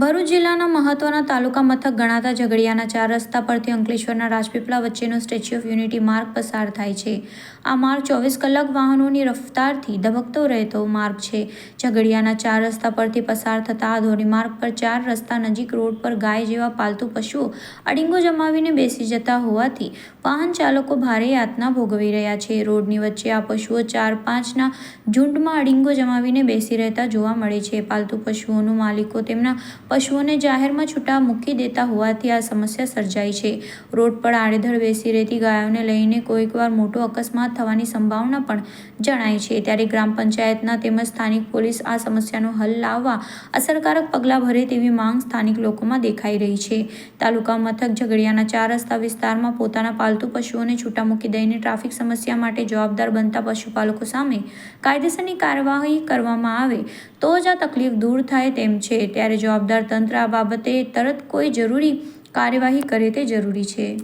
ભરૂચ જિલ્લાના મહત્વના તાલુકા મથક ગણાતા ઝઘડિયાના ચાર રસ્તા પરથી અંકલેશ્વરના રાજપીપળા વચ્ચેનો સ્ટેચ્યુ ઓફ યુનિટી માર્ગ પસાર થાય છે. આ માર્ગ ચોવીસ કલાક વાહનોની રફતારથી ધબકતો રહેતો માર્ગ છે. ઝઘડિયાના ચાર રસ્તા પરથી પસાર થતા આ ધોરીમાર્ગ પર ચાર રસ્તા નજીક રોડ પર ગાય જેવા પાલતુ પશુઓ અડીંગો જમાવીને બેસી જતા હોવાથી વાહન ચાલકો ભારે યાતના ભોગવી રહ્યા છે. રોડની વચ્ચે આ પશુઓ ચાર પાંચના ઝુંડમાં અડીંગો જમાવીને બેસી રહેતા જોવા મળે છે. પાલતુ પશુઓનું માલિકો તેમના પશુઓને જાહેરમાં છૂટા મૂકી દેતા હોવાથી આ સમસ્યા સર્જાઈ છે. રોડ પર આડેધડ બેસી રહેતી ગાયોને લઈને કોઈકવાર મોટો અકસ્માત થવાની સંભાવના પણ જણાય છે. ત્યારે ગ્રામ પંચાયતના તેમજ સ્થાનિક પોલીસ આ સમસ્યાનો હલ લાવવા અસરકારક પગલાં ભરે તેવી માંગ સ્થાનિક લોકોમાં દેખાઈ રહી છે. તાલુકા મથક ઝઘડિયાના ચાર રસ્તા વિસ્તારમાં પોતાના પાલતુ પશુઓને છૂટા મૂકી દઈને ટ્રાફિક સમસ્યા માટે જવાબદાર બનતા પશુપાલકો સામે કાયદેસરની કાર્યવાહી કરવામાં આવે તો જ આ તકલીફ દૂર થાય તેમ છે. ત્યારે જવાબદાર તંત્ર આ બાબતે તરત કોઈ જરૂરી કાર્યવાહી કરે તે જરૂરી છે.